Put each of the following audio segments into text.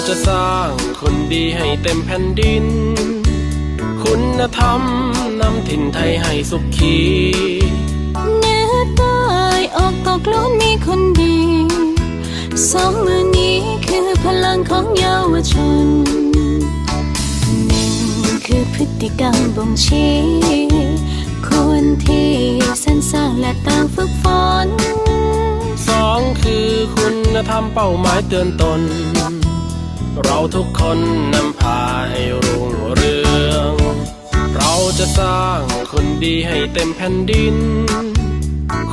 จะสร้างคนดีให้เต็มแผ่นดิน คุณธรรมนำถิ่นไทยให้สุขีเหนื้อใต้ออกตกล้วนมีคนดี สองมือนี้คือพลังของเยาวชนหนึ่งคือพฤติกรรมบ่งชี้คนที่สรรสร้างและต่างฝึกฝนสองคือคุณธรรมเป้าหมายเตือนตน เราทุกคนนำพาให้รุ่งเรือง เราจะสร้างคนดีให้เต็มแผ่นดิน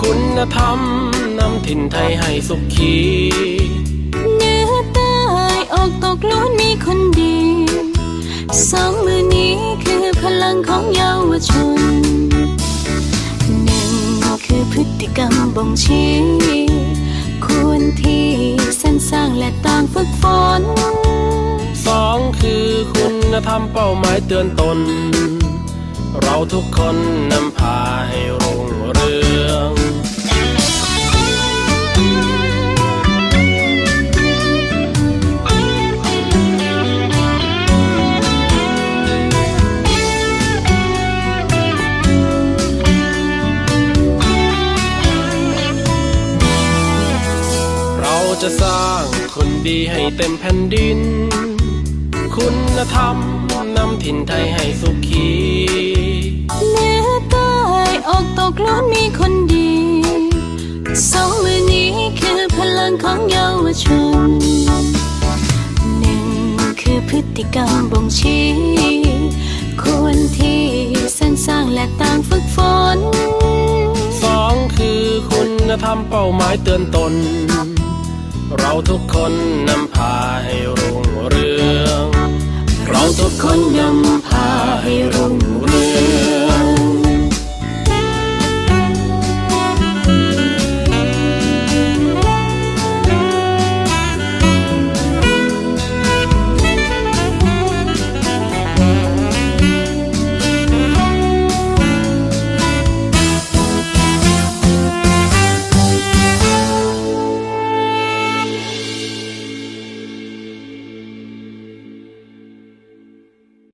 คุณธรรมนำถิ่นไทยให้สุขีเหนื้อใต้ออกตกล้วนมีคนดี สองมือนี้คือพลังของเยาวชนหนึ่งคือพฤติกรรมบ่งชี้ควรที่สรรสร้างและต่างฝึกฝน สองคือคุณธรรมเป้าหมายเตือนตน เราทุกคนนำพาให้รุ่งเรืองเราจะสร้างคนดีให้เต็มแผ่นดิน คุณธรรมนำถิ่นไทยให้สุขีเหนื้อใต้ออกตกล้วนมีคนดี สองมือนี้คือพลังของเยาวชนหนึ่งคือพฤติกรรมบ่งชี้ควรที่สรรสร้างและต่างฝึกฝนสองคือคุณธรรมเป้าหมายเตือนตน เราทุกคนนำพาให้รุ่ autokon y ำพ